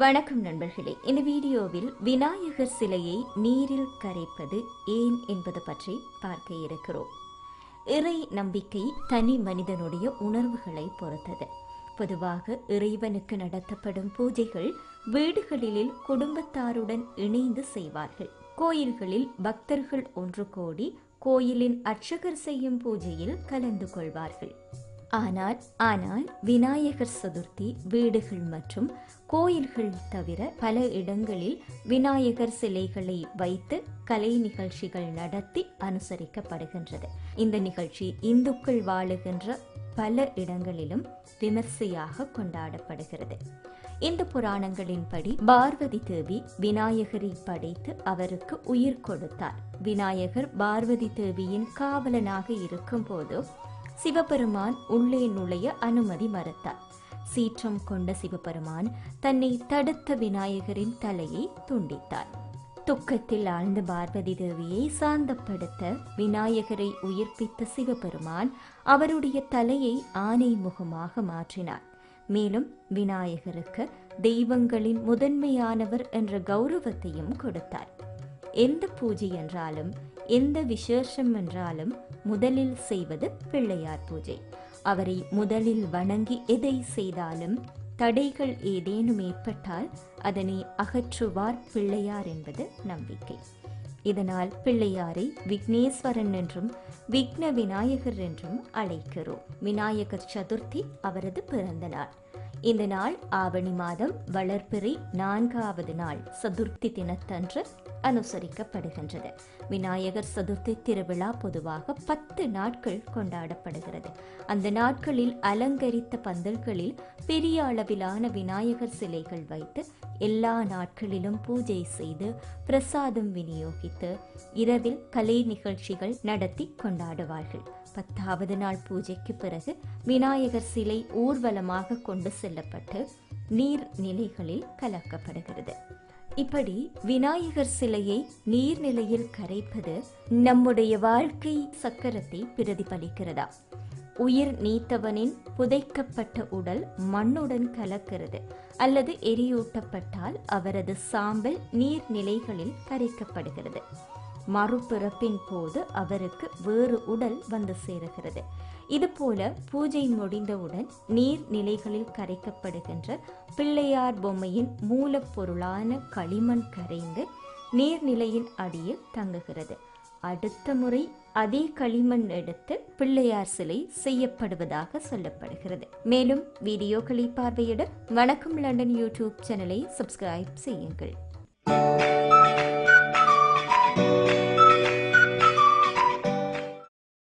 வணக்கம் நண்பர்களே. இந்த வீடியோவில் விநாயகர் சிலையை நீரில் கரைப்பது ஏன் என்பது பற்றி பார்க்க இருக்கிறோம். இறை நம்பிக்கை தனி மனிதனுடைய உணர்வுகளை பொறுத்தது. பொதுவாக இறைவனுக்கு நடத்தப்படும் பூஜைகள் வீடுகளில் குடும்பத்தாருடன் இணைந்து செய்வார்கள். கோயில்களில் பக்தர்கள் ஒன்று கோடி கோயிலின் அர்ச்சகர் செய்யும் பூஜையில் கலந்து கொள்வார்கள். ஆனால் ஆனால் விநாயகர் சதுர்த்தி வீடுகள் மற்றும் கோயில்கள் தவிர பல இடங்களில் விநாயகர் சிலைகளை வைத்து கலை நிகழ்ச்சிகள் நடத்தி அனுசரிக்கப்படுகின்றது. இந்த நிகழ்ச்சி இந்துக்கள் வாழுகின்ற பல இடங்களிலும் விமர்சையாக கொண்டாடப்படுகிறது. இந்த புராணங்களின்படி பார்வதி தேவி விநாயகரை படைத்து அவருக்கு உயிர் கொடுத்தார். விநாயகர் பார்வதி தேவியின் காவலனாக இருக்கும்போது சிவபெருமான் உள்ளே நுழைய அனுமதி மறுத்தார். சீற்றம் கொண்ட சிவபெருமான் தன்னை தடுத்த விநாயகரின் தலையை துண்டித்தார். துக்கத்தில் ஆழ்ந்த பார்வதி தேவியை சாந்தப்படுத்த விநாயகரை உயிர்ப்பித்த சிவபெருமான் அவருடைய தலையை ஆனை முகமாக மாற்றினார். மேலும் விநாயகருக்கு தெய்வங்களின் முதன்மையானவர் என்ற கௌரவத்தையும் கொடுத்தார். எந்த பூஜை என்றாலும் எந்த விசேஷம் என்றாலும் முதலில் செய்வது பிள்ளையார் பூஜை. அவரை முதலில் வணங்கி எதை செய்தாலும் தடைகள் ஏதேனும் ஏற்பட்டால் அதனை அகற்றுவார் பிள்ளையார் என்பது நம்பிக்கை. இதனால் பிள்ளையாரை விக்னேஸ்வரன் என்றும் விக்ன விநாயகர் என்றும் அழைக்கிறோம். விநாயகர் சதுர்த்தி அவரது பிறந்த நாள். இந்த நாள் ஆவணி மாதம் வளர்ப்பிறை நான்காவது நாள் சதுர்த்தி தினத்தன்று அனுசரிக்கப்படுகின்றது. விநாயகர் சதுர்த்தி திருவிழா பொதுவாக பத்து நாட்கள் கொண்டாடப்படுகிறது. அந்த நாட்களில் அலங்கரித்த பந்தல்களில் பெரிய அளவிலான விநாயகர் சிலைகள் வைத்து எல்லா நாட்களிலும் பூஜை செய்து பிரசாதம் விநியோகித்து இரவில் கலை நிகழ்ச்சிகள் நடத்தி கொண்டாடுவார்கள். பத்தாவது நாள் பூஜைக்கு பிறகு விநாயகர் சிலை ஊர்வலமாக கொண்டு செல்லப்பட்டு நீர் நிலைகளில் கலக்கப்படுகிறது. இப்படி விநாயகர் சிலையை நீர்நிலையில் கரைப்பது நம்முடைய வாழ்க்கை சக்கரத்தை பிரதிபலிக்கிறதா? உயிர் நீத்தவனின் புதைக்கப்பட்ட உடல் மண்ணுடன் கலக்கிறது அல்லது எரியூட்டப்பட்டால் அவரது சாம்பல் நீர்நிலைகளில் கரைக்கப்படுகிறது. மறுபிறப்பின் போது அவருக்கு வேறு உடல் வந்து சேருகிறது. இதுபோல பூஜை முடிந்தவுடன் நீர் நிலைகளில் கரைக்கப்படுகின்ற பிள்ளையார் பொம்மையின் மூலப்பொருளான களிமண் கரைந்து நீர்நிலையின் அடியில் தங்குகிறது. அடுத்த முறை அதே களிமண் எடுத்து பிள்ளையார் சிலை செய்யப்படுவதாக சொல்லப்படுகிறது. மேலும் வீடியோக்களை பார்வையிட வணக்கம் லண்டன் யூடியூப் சேனலை சப்ஸ்கிரைப் செய்யுங்கள்.